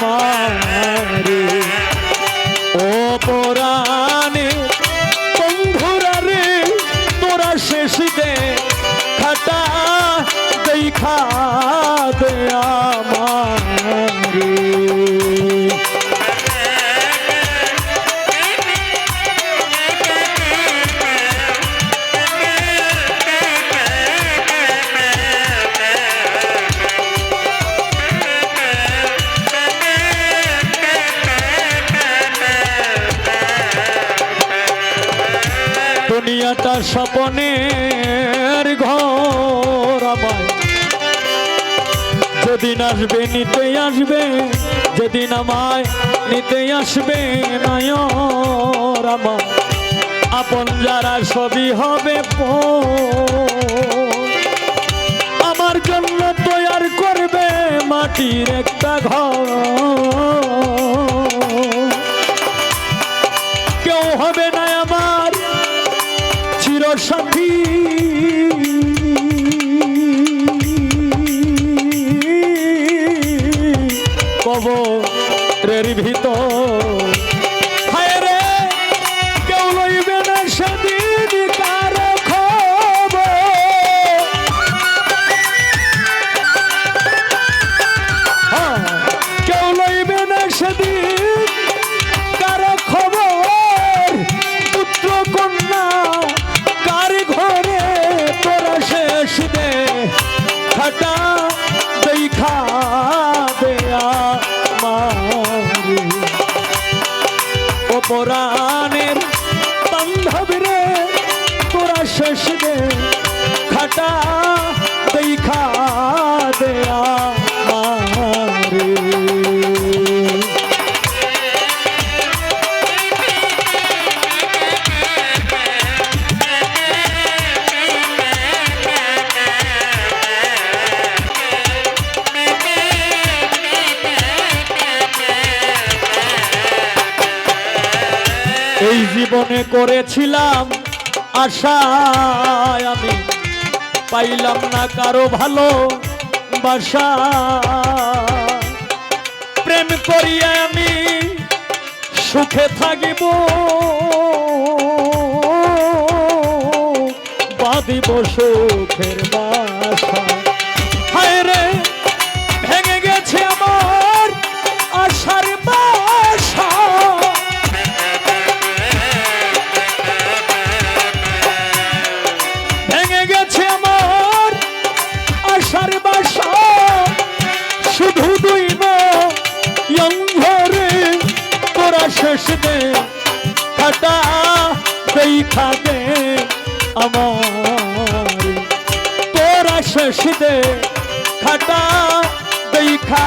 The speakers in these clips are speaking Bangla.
আমারে ও পরাণে বন্ধুরা রে তোরা শেষ দে খাটা দেখা দুনিয়াটা স্বপনের ঘর আমায় যেদিন আসবে, নিতে আসবে, যেদিন আমায়, নিতে আসবে নয়র আমার আপন যারা সবই হবে। আমার জন্য তৈয়ার করবে মাটির একটা চিরসাথী কবরের ভিতর খাটা দেখা দেয়া মারি অপরাণের বান্ধব রে তোরা শেষ দে খাটা দেখা এই জীবনে করেছিলাম আশায় আমি। পাইলাম না কারও ভালো বাসা। প্রেম করিয়া আমি সুখে থাকিব। বাঁধিব সুখের বাসা। দে খাটা দেখা দে আমার। তোরা শেষ দে খাটা দেখা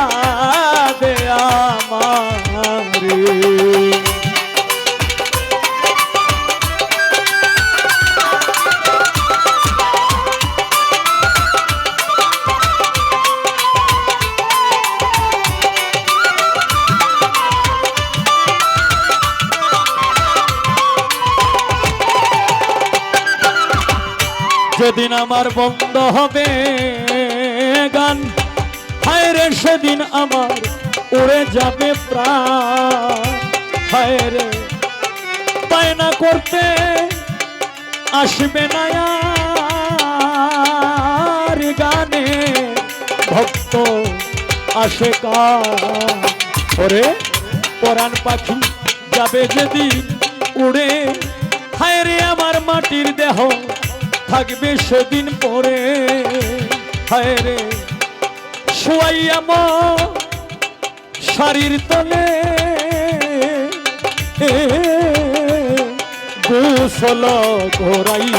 যেদিন আমার বন্ধ হবে গান, হায় রে সেদিন আমার উড়ে যাবে প্রাণ। হায় রে বায়না করতে আসবে না গানে ভক্ত আসে ওরে, পরাণ পাখি যাবে যেদিন উড়ে, হায় রে আমার মাটির দেহ থাকবে সেদিন পরে। হায় রে শুয়াইয়া মা শাড়ির তলে। গোসল ঘোরাই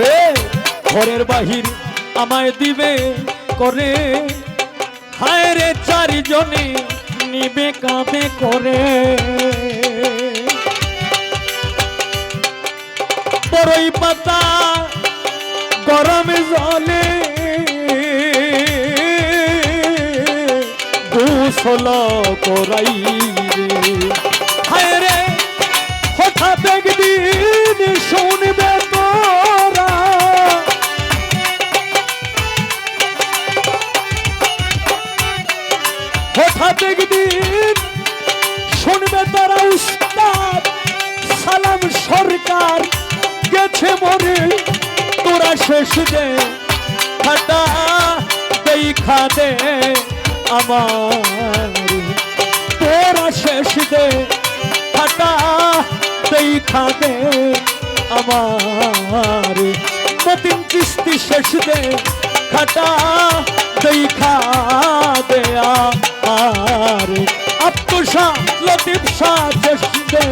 রে। ঘরের বাহির আমায় দিবে করে। হায় রে, চারিজনে নিবে কাঁধে করে। বড়ই পাতা, গরম জলে। গোসল করাই রে। হঠাৎ একদিন শুনবে একদিন শুনবে তারা উস্তাদ, সালাম সরকার। গেছে মরে, তোরা শেষ দে খাটা দেখা দে আমার। তোরা শেষ দে খাটা দেখা দে আমার। মতিন কিস্তি শেষ দে খাটা দেখা দে আমার। শাহ লতিফ শাহ শেষ দে